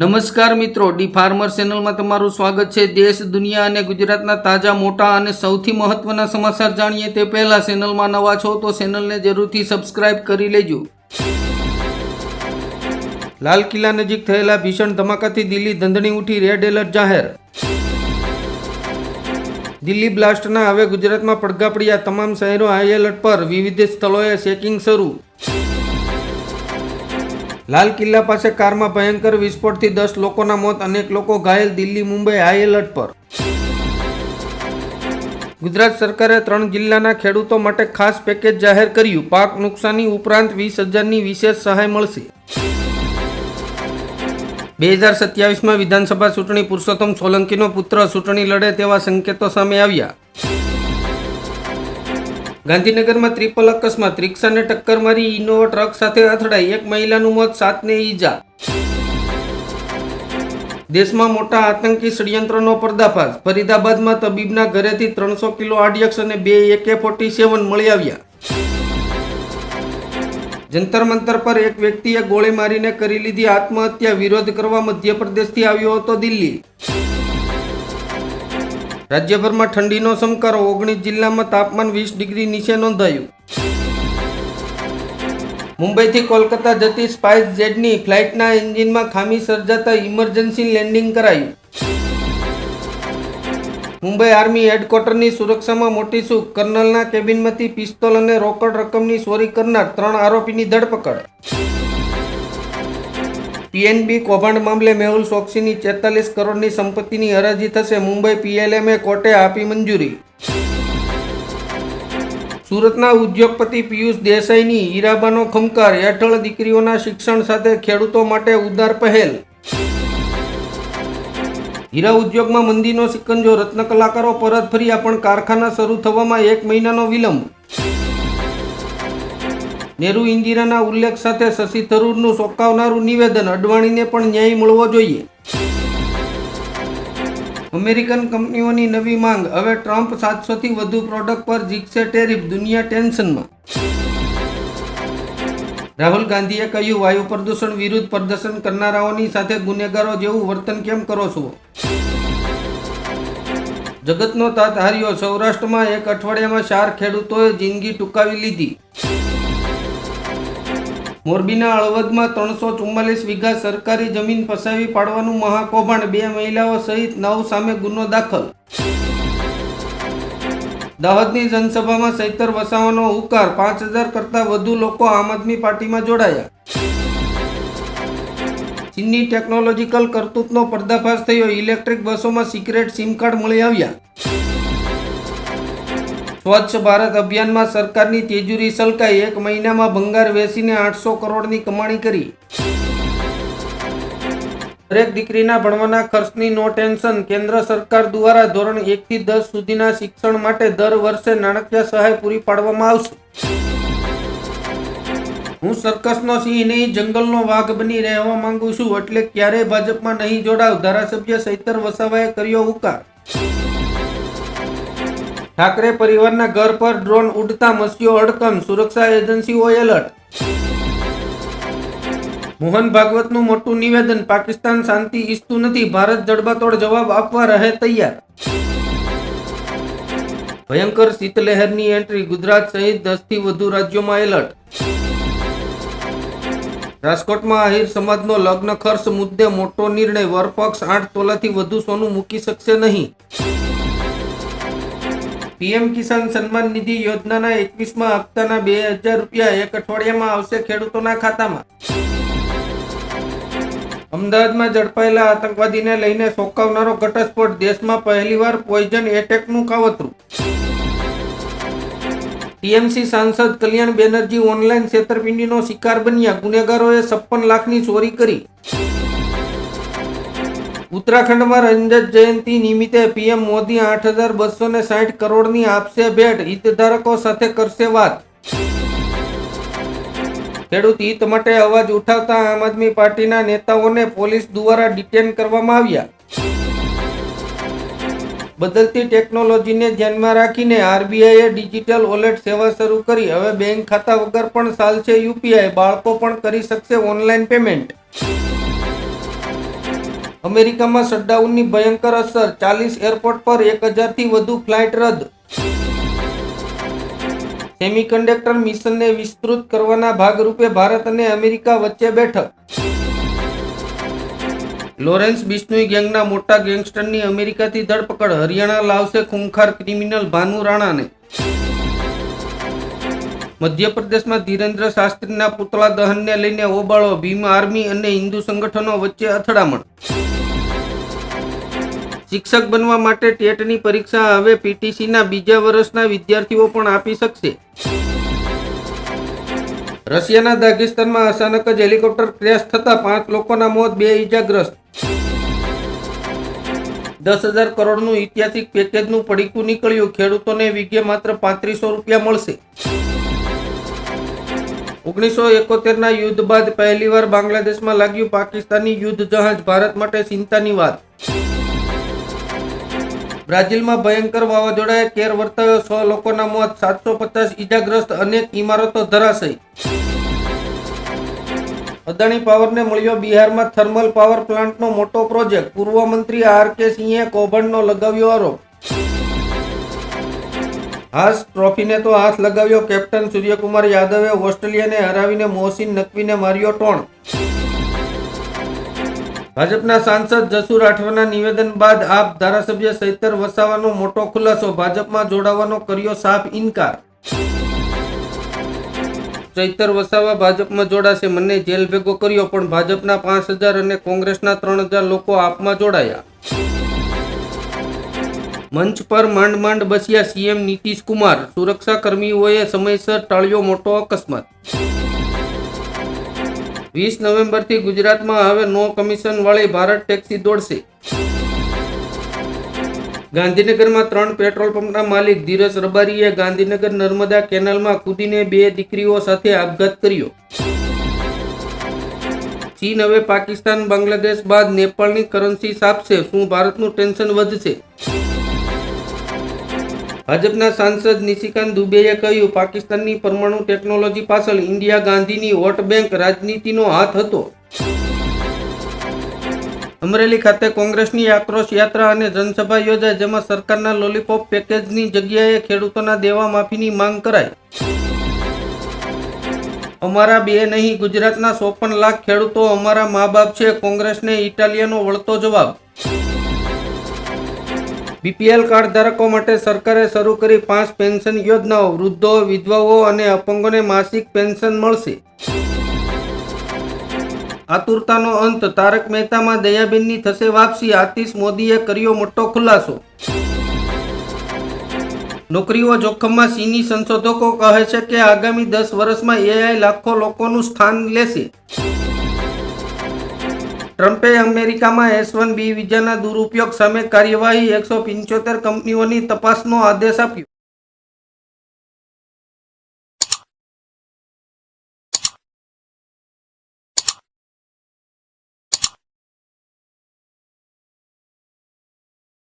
નમસ્કાર મિત્રો, D farmer ચેનલમાં તમારું સ્વાગત છે. દેશ, દુનિયા અને ગુજરાતના તાજા, મોટા અને સૌથી મહત્વના સમાચાર જાણીએ તે પહેલા ચેનલમાં નવા છો તો ચેનલને જરૂરથી સબસ્ક્રાઇબ કરી લેજો. લાલ કિલ્લા નજીક થયેલા ભીષણ ધમાકાથી દિલ્હી ધંધણી ઉઠી રેડ એલર્ટ જાહેર. દિલ્હી બ્લાસ્ટના હવે ગુજરાતમાં પડઘા પડ્યા તમામ શહેરો હાઈ એલર્ટ પર. વિવિધ સ્થળોએ ચેકિંગ શરૂ. લાલ કિલ્લા પાસે કારમાં ભયંકર વિસ્ફોટથી દસ લોકોના મોત, અનેક લોકો ઘાયલ, દિલ્હી, મુંબઈ હાઈ એલર્ટ પર. ગુજરાત સરકારે ત્રણ જિલ્લાના ખેડૂતો માટે ખાસ પેકેજ જાહેર કર્યું. પાક નુકસાની ઉપરાંત વીસ હજારની વિશેષ સહાય મળશે. બે હજાર સત્યાવીસમાં વિધાનસભા ચૂંટણી પુરુષોત્તમ સોલંકીનો પુત્ર ચૂંટણી લડે તેવા સંકેતો સામે આવ્યા. ગાંધીનગરમાં ત્રિપલ અકસ્માત, રિક્ષાને ટક્કર મારી ઇનોવા ટ્રક સાથે અથડાઈ. એક મહિલાનું મોત, સાતને ઈજા. દેશમાં મોટા આતંકી ષડયંત્રનો પર્દાફાશ. ફરીદાબાદમાં તબીબના ઘરેથી ત્રણસો કિલો આડિયક્ષ અને બે એકે ફોર્ટી સેવન મળી આવ્યા. જંતર મંતર પર એક વ્યક્તિએ ગોળી મારીને કરી લીધી આત્મહત્યા. વિરોધ કરવા મધ્યપ્રદેશથી આવ્યો હતો દિલ્હી. રાજ્યભરમાં ઠંડીનો સમકારો, ઓગણીસ જિલ્લામાં તાપમાન વીસ ડિગ્રી નીચે નોંધાયું. મુંબઈથી કોલકાતા જતી સ્પાઇસ જેટની ફ્લાઇટના એન્જિનમાં ખામી સર્જાતા ઇમરજન્સી લેન્ડિંગ કરાયું. મુંબઈ આર્મી હેડક્વાર્ટરની સુરક્ષામાં મોટી સુખ કર્નલના કેબિનમાંથી પિસ્તોલ અને રોકડ રકમની ચોરી કરનાર ત્રણ આરોપીની ધરપકડ. પીએનબી કૌભાંડ મામલે મેહુલ ચોકસીની છેતાલીસ કરોડની સંપત્તિની હરાજી થશે. મુંબઈ પીએલએમએ કોર્ટે આપી મંજૂરી. સુરતના ઉદ્યોગપતિ પિયુષ દેસાઈની હીરાબાનો ખમકાર હેઠળ દીકરીઓના શિક્ષણ સાથે ખેડૂતો માટે ઉદાર પહેલ. હીરા ઉદ્યોગમાં મંદીનો સિકંજો રત્ન કલાકારો પરત ફર્યા, પણ કારખાના શરૂ થવામાં એક મહિનાનો વિલંબ. નેહરુ ઇન્દિરાના ઉલ્લેખ સાથે શશી થરૂરનું ચોંકાવનારું નિવેદન અડવાણીને પણ ન્યાય મળવો જોઈએ. અમેરિકન કંપનીઓની નવી માંગ, હવે ટ્રમ્પ સાતસોથી વધુ પ્રોડક્ટ પર જીકશે ટેરિફ, દુનિયા ટેન્શનમાં. રાહુલ ગાંધીએ કહ્યું, વાયુ પ્રદૂષણ વિરુદ્ધ પ્રદર્શન કરનારાઓની સાથે ગુનેગારો જેવું વર્તન કેમ કરો છો? જગતનો તાત હાર્યો, સૌરાષ્ટ્રમાં એક અઠવાડિયામાં ચાર ખેડૂતોએ જિંદગી ટૂંકાવી લીધી. મોરબીના અળવદમાં ત્રણસો ચુમ્માલીસ વીઘા સરકારી જમીન ફસાવી પાડવાનું મહાકૌભાંડ. બે મહિલાઓ સહિત નવ સામે ગુનો દાખલ. દાહોદની જનસભામાં સૈતર વસાવાનો હુકાર પાંચ હજાર કરતા વધુ લોકો આમ આદમી પાર્ટીમાં જોડાયા. ચીનની ટેકનોલોજીકલ કરતૂતનો પર્દાફાશ થયો. ઇલેક્ટ્રિક બસોમાં સિક્રેટ સિમ કાર્ડ મળી આવ્યા. સ્વચ્છ ભારત અભિયાનમાં સરકારની તેજુરી સલકાઈ એક મહિનામાં ભંગાર વેચીને આઠસો કરોડની કમાણી કરી. દરેક દીકરીના ભણવાના ખર્ચની નો ટેન્શન. કેન્દ્ર સરકાર દ્વારા ધોરણ એકથી દસ સુધીના શિક્ષણ માટે દર વર્ષે નાણાકીય સહાય પૂરી પાડવામાં આવશે. હું સર્કસનો સિંહ, નહીં, જંગલનો વાઘ બની રહેવા માંગુ છું. એટલે ક્યારેય ભાજપમાં નહીં જોડાવ. ધારાસભ્ય સૈતર વસાવાએ કર્યો હુકાર ઠાકરે પરિવારના ઘર પર ડ્રોન ઉડતા મસ્યો અડકમ સુરક્ષા એજન્સીઓ એલર્ટ. મોહન ભાગવતનું મોટું નિવેદન, પાકિસ્તાન શાંતિ ઈચ્છતું નથી, ભારત જડબાતોડ જવાબ આપવા રહે તૈયાર. ભયંકર શીતલહેરની એન્ટ્રી, ગુજરાત સહિત દસથી વધુ રાજ્યોમાં એલર્ટ. રાજકોટમાં આહિર સમાજનો લગ્ન ખર્ચ મુદ્દે મોટો નિર્ણય, વરપક્ષ આઠ તોલાથી વધુ સોનું મૂકી શકશે નહીં. પીએમ કિસાન સન્માન નિધિ યોજનાના એકવીસમાં હપ્તાના બે હજાર રૂપિયા એક અઠવાડિયામાં આવશે ખેડૂતોના ખાતામાં. અમદાવાદમાં ઝડપાયેલા આતંકવાદીને લઈને ચોંકાવનારો ઘટસ્ફોટ, દેશમાં પહેલીવાર પોઈઝન એટેકનું કાવતરું. ટીએમસી સાંસદ કલ્યાણ બેનર્જી ઓનલાઈન છેતરપિંડીનો શિકાર બન્યા. ગુનેગારોએ છપ્પન લાખની ચોરી કરી. ઉત્તરાખંડમાં રંજત જયંતિ નિમિત્તે પીએમ મોદી આઠ હજાર બસો ને સાઠ કરોડની આપશે ભેટ. હિતધારકો સાથે કરશે વાત. ખેડૂત હિત માટે અવાજ ઉઠાવતા આમ આદમી પાર્ટીના નેતાઓને પોલીસ દ્વારા ડિટેન કરવામાં આવ્યા. બદલતી ટેકનોલોજીને ધ્યાનમાં રાખીને આરબીઆઈએ ડિજિટલ વોલેટ સેવા શરૂ કરી. હવે બેંક ખાતા વગર પણ ચાલશે યુપીઆઈ. બાળકો પણ કરી શકશે ઓનલાઈન પેમેન્ટ. અમેરિકામાં શટડાઉનની ભયંકર અસર, ચાલીસ એરપોર્ટ પર એક હજારથી વધુ ફ્લાઇટ રદ. સેમિકન્ડક્ટર મિશનને વિસ્તૃત કરવાના ભાગરૂપે ભારત અને અમેરિકા વચ્ચે બેઠક. લોરેન્સ બિશ્નોઈ ગેંગના મોટા ગેંગસ્ટરની અમેરિકાથી ધરપકડ, હરિયાણા લાવશે ખૂંખાર ક્રિમિનલ ભાનુ રાણાને. મધ્યપ્રદેશમાં ધીરેન્દ્ર શાસ્ત્રીના પુતળા દહનને લઈને હોબાળો, ભીમ આર્મી અને હિન્દુ સંગઠનો વચ્ચે અથડામણ. શિક્ષક બનવા માટે ટેટની પરીક્ષા હવે પીટીસીના બીજા વર્ષના વિદ્યાર્થીઓ પણ આપી શકશે. રશિયાના દાગિસ્તાનમાં અચાનક જ હેલિકોપ્ટર ક્રેશ થતા પાંચ લોકોના મોત, બે ઇજાગ્રસ્ત દસ હજાર કરોડનું ઐતિહાસિક પેકેજનું પડીકું નીકળ્યું. ખેડૂતોને વીઘે માત્ર પાંત્રીસો રૂપિયા મળશે. ઓગણીસો એકોતેરના યુદ્ધ બાદ પહેલીવાર બાંગ્લાદેશમાં લાગ્યું પાકિસ્તાની યુદ્ધ જહાજ ભારત માટે ચિંતાની વાત. બ્રાઝિલમાં ભયંકર વાવાઝોડાએ કેર વર્તાયો, સો લોકોના મોત, સાતસો પચાસ ઈજાગ્રસ્ત અનેક ઇમારતો ધરાશય. અદાણી પાવરને મળ્યો બિહારમાં થર્મલ પાવર પ્લાન્ટનો મોટો પ્રોજેક્ટ, પૂર્વ મંત્રી આર કે સિંહે કૌભાંડનો લગાવ્યો આરોપ. હાસ ટ્રોફીને તો હાથ લગાવ્યો કેપ્ટન સૂર્યકુમાર યાદવે ઓસ્ટ્રેલિયાને હરાવીને મોહસિન નકવીને માર્યો ટોણ. ભાજપના સાંસદ જસુ રાઠવાના નિવેદન બાદ આપ ધારાસભ્ય સૈતર વસાવાનો મોટો ખુલાસો, ભાજપમાં જોડાવાનો કર્યો સાફ ઇનકાર. ચૈતર વસાવા ભાજપમાં જોડાશે, મને જેલ ભેગો કર્યો, પણ ભાજપના પાંચ હજાર અને કોંગ્રેસના ત્રણ હજાર લોકો આપમાં જોડાયા. મંચ પર માંડ માંડ બસ્યા સીએમ નીતિશ કુમાર. સુરક્ષા કર્મીઓએ સમયસર ટાળ્યો મોટો અકસ્માત. વીસ નવેમ્બરથી ગુજરાતમાં હવે નો કમિશન વાળી ભારત ટેક્સી દોડશે. ગાંધીનગરમાં ત્રણ પેટ્રોલ પંપના માલિક ધીરજ રબારીએ ગાંધીનગર નર્મદા કેનાલમાં કૂદીને બે દીકરીઓ સાથે આપઘાત કર્યો. ચીન હવે પાકિસ્તાન બાંગ્લાદેશ બાદ નેપાળની કરન્સી સાપશે. શું ભારતનું ટેન્શન વધશે? ભાજપના સાંસદ નિશિકાંત દુબેએ કહ્યું, પાકિસ્તાનની પરમાણુ ટેકનોલોજી પાછળ ઇન્ડિયા ગાંધીની વોટ બેંક રાજનીતિનો હાથ હતો. અમરેલી ખાતે કોંગ્રેસની આક્રોશ યાત્રા અને જનસભા યોજાઈ જેમાં સરકારના લોલીપોપ પેકેજની જગ્યાએ ખેડૂતોના દેવા માફીની માંગ કરાઈ. અમારા બે નહીં, ગુજરાતના ચોપન લાખ ખેડૂતો અમારા મા બાપ છે, કોંગ્રેસને ઇટાલિયાનો વળતો જવાબ. બીપીએલ કાર્ડ ધારકો માટે સરકારે શરૂ કરી પાંચ પેન્શન યોજનાઓ, વૃદ્ધો, વિધવાઓ અને અપંગોને માસિક પેન્શન મળશે. આતુરતાનો અંત, તારક મહેતામાં દયાબેનની થશે વાપસી, આતિશ મોદીએ કર્યો મોટો ખુલાસો. નોકરીઓ જોખમમાં ચીની સંશોધકો કહે છે કે આગામી દસ વર્ષમાં એઆઈ લાખો લોકોનું સ્થાન લેશે. ટ્રમ્પે અમેરિકામાં એસ વન બી વિઝાના દુરુપયોગ સામે કાર્યવાહી એકસો પંચોતેર કંપનીઓની તપાસનો આદેશ આપ્યો.